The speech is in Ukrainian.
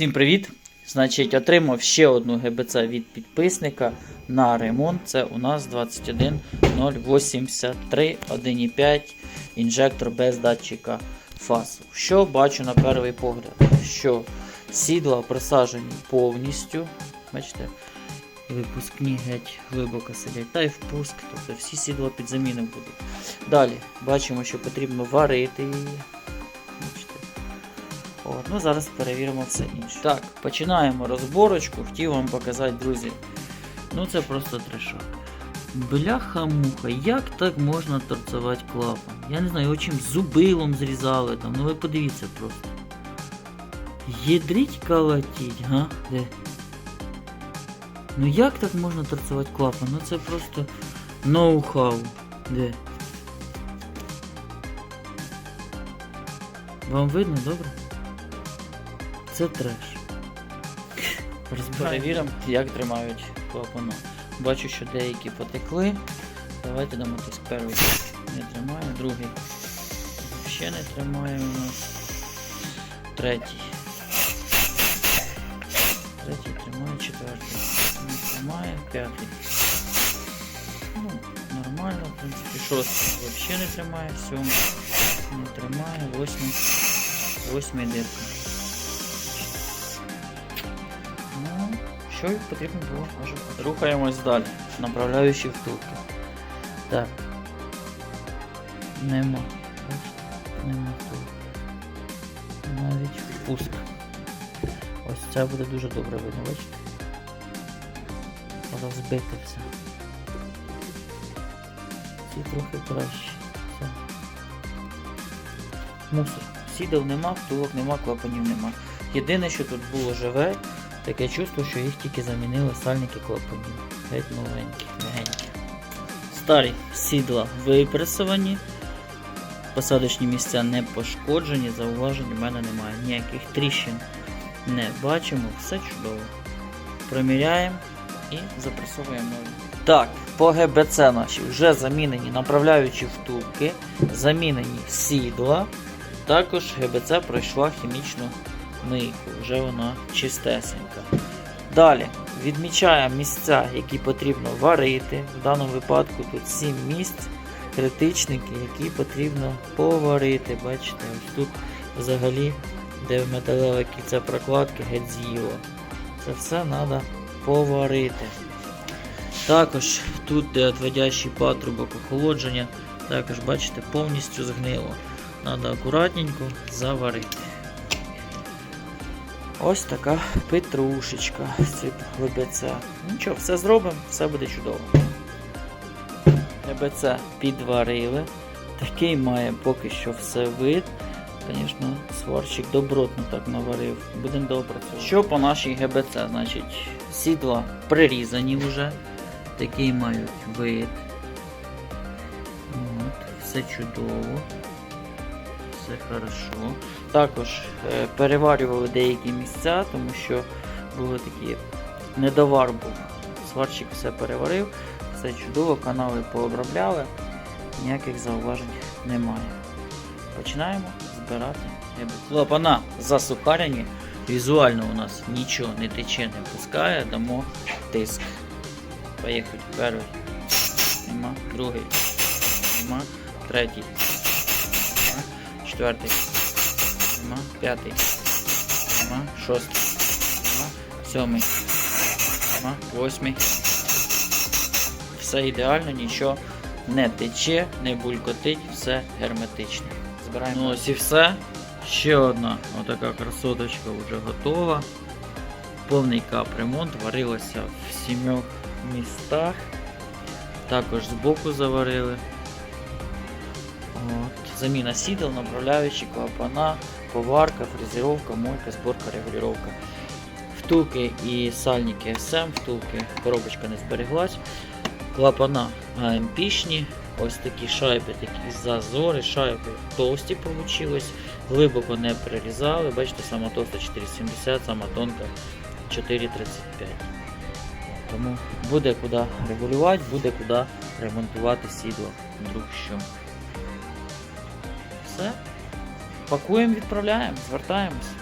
Всім привіт! Значить, отримав ще одну ГБЦ від підписника на ремонт. Це у нас 21083 1.5 інжектор без датчика фасу. Що бачу на перший погляд? Сідла присаджені повністю. Бачите? Випускні геть глибоко сидять. Та й впуск, тобто всі сідла під заміну будуть. Далі бачимо, що потрібно варити її. От, ну зараз перевіримо все інше. Так, починаємо розборочку. Хотів вам показати, друзі. Ну це просто трешак. Бляха-муха, як так можна торцувати клапан? Я не знаю, його чим зубилом зрізали там. Ну ви подивіться просто. Єдріть калатіть, га? Де? Ну як так можна торцувати клапан? Ну це просто ноу-хау. Де? Вам видно, добре? Це треш. Перевіримо, як тримають клапану. Бачу, що деякі потекли. Давайте дамо тиск перший не тримає, другий ще не тримає у нас. Третій. Третій тримає, четвертий. Не тримає, п'ятий. Ну, нормально, в принципі. Шостий взагалі не тримає, сьомий не тримає, восьмий. Восьмий дирка. Що потрібно було, може. Рухаємось далі. Направляючи втулки. Так. Нема. Нема втулки. Навіть впуск. Ось це буде дуже добре видно, бачите? Розбите все. Ці трохи краще. Все. Мусор. Сідав нема, втулок нема, клапанів нема. Єдине, що тут було живе, таке чувство, що їх тільки замінили сальники клапанів. Геть новенькі, легенькі. Старі сідла випресовані. Посадочні місця не пошкоджені, зауважень у мене немає. Ніяких тріщин не бачимо, все чудово. Проміряємо і запресовуємо. Так, по ГБЦ наші вже замінені направляючі втулки, замінені сідла. Також ГБЦ пройшла хімічну мийку, вже вона чистесенька. Далі відмічаємо місця, які потрібно варити. В даному випадку тут 7 місць критичних, які потрібно поварити. Бачите, ось тут взагалі, де металеве кільце прокладки, геть з'їло. Це все треба поварити. Також тут, де отводящий патрубок охолодження, також бачите, повністю згнило. Треба акуратненько заварити. Ось така петрушечка з ГБЦ. Нічого, все зробимо, все буде чудово. ГБЦ підварили. Такий має поки що все вид. Звісно, сварщик добротно так наварив. Будемо добре. Що по нашій ГБЦ? Значить, сідла прирізані вже. Такий мають вид. От, все чудово. Все хорошо. Також е, переварювали деякі місця, тому що були такі недовар був. Сварщик все переварив, все чудово, канали пообробляли, ніяких зауважень немає. Починаємо збирати гиби. Клапана засухарені, візуально у нас нічого не тече, не пускає, дамо тиск. Поїхали. Перший. Нема. Другий. Нема. Третій. Четвертий. Нема. П'ятий. Нема. Шостий. Нема. Сьомий. Нема. Восьмий. Все ідеально, нічого не тече, не булькотить, все герметичне. Збираємо. Ну ось і все. Ще одна отака красоточка вже готова. Повний капремонт, варилася в сімьох містах. Також збоку заварили. Заміна сідел, направляючі, клапана, поварка, фрезеровка, мойка, зборка, регулювання. Втулки і сальники СМ, втулки, коробочка не збереглась. Клапана АМПшні, ось такі шайби, такі зазори, шайби товсті вийшли, глибоко не перерізали. Бачите, сама товста 4,70, сама тонка 4,35. Тому буде куди регулювати, буде куди ремонтувати сідло. Вдруг що. Все. Пакуємо, відправляємо, звертаємось.